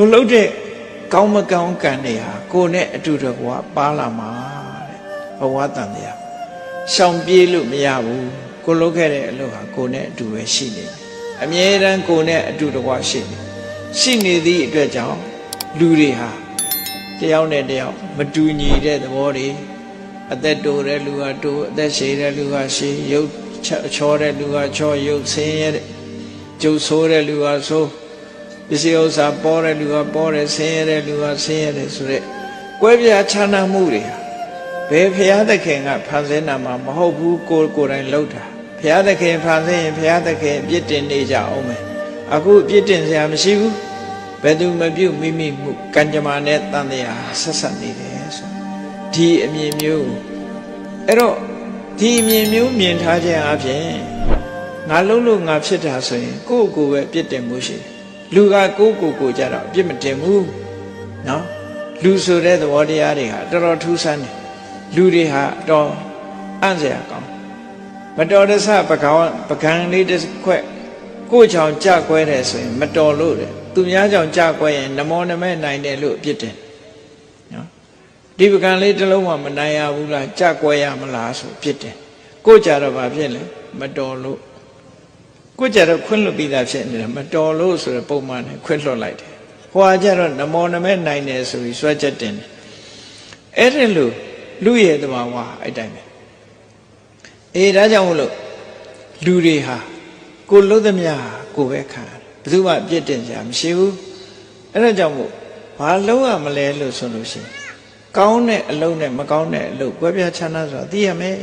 ကိုလှုပ်တဲ့ကောင်းမကောင်းကံတွေဟာကိုယ်နဲ့အတူတကွာပါလာမှာတဲ့ဘဝတန်တရားရှောင်ပြေးလို့မရဘူးကိုလှုပ်ခဲ့တဲ့အလုပ်ဟာကိုယ်နဲ့အတူပဲရှိနေတယ်အမြဲတမ်းကိုယ်နဲ့အတူတကွာရှိနေရှိနေသည့်အတွက်ကြောင့်လူတွေဟာတယောက်နဲ့တယောက်မတူညီတဲ့သဘောတွေအသက်တိုတဲ့လူဟာတိုးအသက်ရှည်တဲ့လူဟာရှည်ရုပ်ချောတဲ့လူဟာချောရုပ်ဆင်းရဲတဲ့ကျုပ်ဆိုးတဲ့လူဟာဆိုး ပစ္စည်းဥစ္စာပေါ်တဲ့လူကပေါ်တယ်ဆင်းရဲတဲ့လူကဆင်းရဲတယ်ဆိုရက်ကွဲပြားခြားနားမှုတွေဟာဘယ်ဖရာသခင်ကဖန်ဆင်းတာမှမဟုတ်ဘူးကိုယ်ကိုယ်တိုင်လှုပ်တာဖရာသခင်ဖန်ဆင်းရင်ဖရာသခင်ပြစ်တင်နေကြအောင်မယ်အခုပြစ်တင်စရာမရှိဘူးဘယ်သူမပြုတ်မိမိမှုကံကြမ္မာနဲ့တန်တရားဆက်ဆက်နေတယ်ဆိုဒီအမြင်မျိုးအဲ့တော့ဒီအမြင်မျိုးမြင်ထားခြင်းအပြင်ငါလုံးလို့ငါဖြစ်တာဆိုရင်ကိုယ့်ကိုယ်ပဲပြစ်တင်မှုရှိတယ် လူကကိုယ့်ကိုယ်ကိုကြတော့အပြစ်မတင်ဘူးနော်လူဆိုတဲ့သဘောတရားတွေဟာတော်တော်ထူးဆန်းတယ်လူတွေဟာတော်အံ့စရာကောင်းမတော်တဆပကောင်းပကံလေးတစ်ခွက်ကိုယ့်ကြောင့်ကြကွဲတယ်ဆိုရင် မတော်လို့တယ်သူများကြောင့်ကြကွဲရင်နမောနမဲနိုင်တယ်လို့အပြစ်တင်နော်ဒီပကံလေးတစ်လုံးမှမနိုင်ရဘူးလားကြကွဲရမလားဆိုအပြစ်တင်ကိုယ့်ကြတော့ဘာဖြစ်လဲမတော်လို့ ကိုကြတော့ခွင့်လွတ်ပြီးသားဖြစ်နေတယ်မတော်လို့ဆိုရပုံမှန်နဲ့ခွင့်လွတ်လိုက်တယ်ဟွာကြတော့နမောနမဲနိုင်တယ်ဆိုပြီးစွဲချက်တင်တယ်အဲ့ဒီလိုလူရဲ့တဘာဝအဲ့တိုင်းပဲအေးဒါကြောင့်မလို့လူတွေဟာကိုလုံးသမျှကိုပဲခံရတယ်ဘယ်သူမှပြစ်တင်ကြမရှိဘူးအဲ့ဒါကြောင့်မို့ဘာလုံးရမလဲလို့ဆိုလို့ရှိရင်ကောင်းတဲ့အလုံးနဲ့မကောင်းတဲ့အလုံးကွဲပြားခြားနားဆိုတာသိရမယ်